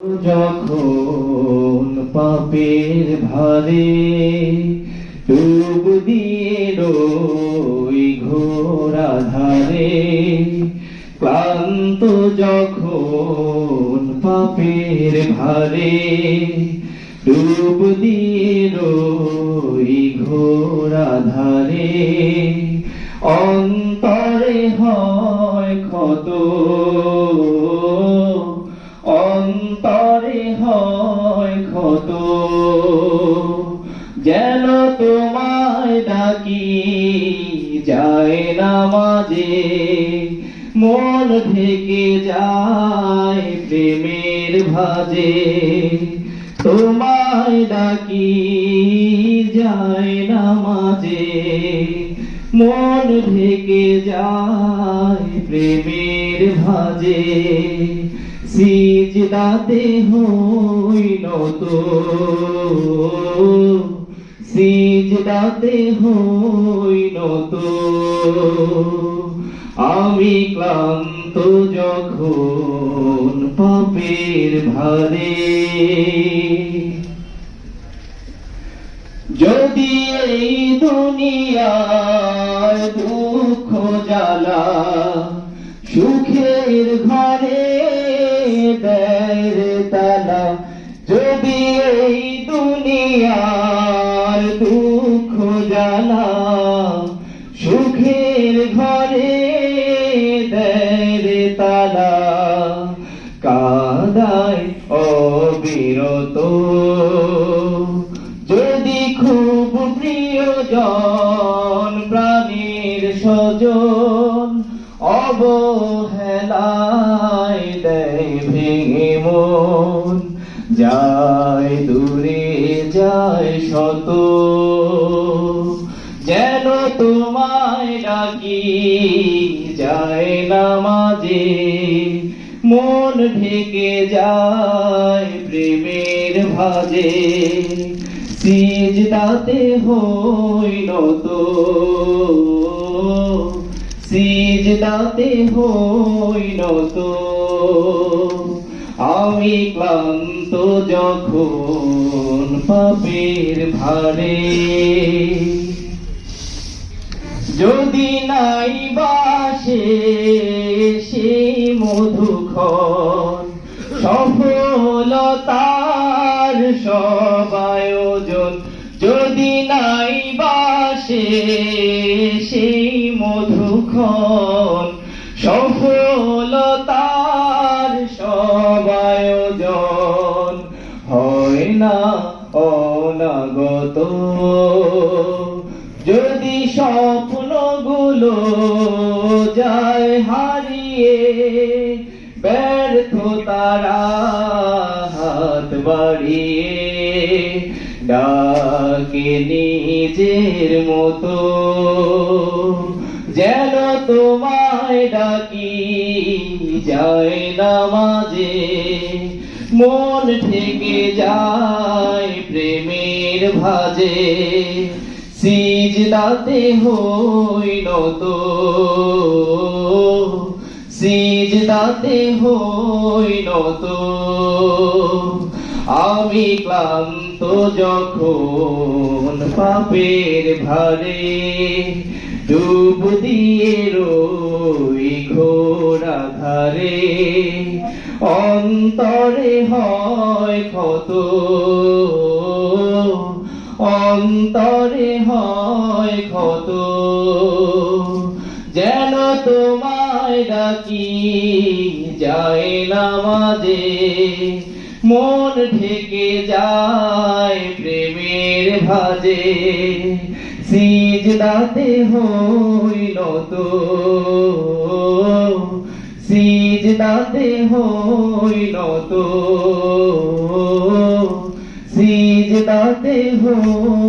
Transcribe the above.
যখন পাপের ভারে ডুব দিয়ে রই ঘোরা ধারে ক্লান্ত যখন পাপের ভারে ডুব দিয়ে রই ঘোরা ধারে অন্তরে হয় ক্ষত তোমায় ডাকি, যায় না মাঝে মন থেকে যায় প্রেমের ভাজে। তোমায় ডাকি, যায় না মাঝে মন থেকে যায় প্রেমের ভাজে। সিজদাতে হইল তো সিজদাতে হইল তো আমি ক্লান্ত যখন পাপের ভারে যদি এই দুনিয়ার দুঃখ জ্বালা সুখের ঘরে দুঃখ সুখের ঘরে দেয় রে তালা। কাদায় অবিরত। যদি খুব প্রিয়জন প্রাণীর স্বজন অবহেলায় দেয় ভেঙে মন, যায় দূরে, যায় শত যায় না মাঝে, মন ঢেকে যায় প্রেমের ভাজে। সিজদাতে হইল তো, সিজদাতে হইল তো। আমি ক্লান্ত যখন পাপের ভারে যদি নাই বাসে সেই মধুক্ষণ সফলতার সব আয়োজন যদি নাই বাসে সেই মধুক্ষণ সফলতার সব আয়োজন হয় না অনাগত, যদি স্বপ্নগুলো যায় হারিয়ে ব্যর্থ তারা হাত বাড়িয়ে, ডাকে নিজের মতো, যেন তোমায় ডাকি যায় না মাঝে। মন থেকে যায় প্রেমের ভাজে সিজদাতে হইল তো। সিজদাতে হইল তো। আমি ক্লান্ত যখন পাপের ভারে ডুব দিয়ে রই ঘোরা ধারে অন্তরে হয় ক্ষত। অন্তরে হয় ক্ষত। যেন তোমায় ডাকি, যায় না মাঝে। মন ঢেকে যায় প্রেমের ভাজে। সিজদাতে হইল তো। সিজদাতে হইল তো। Oh.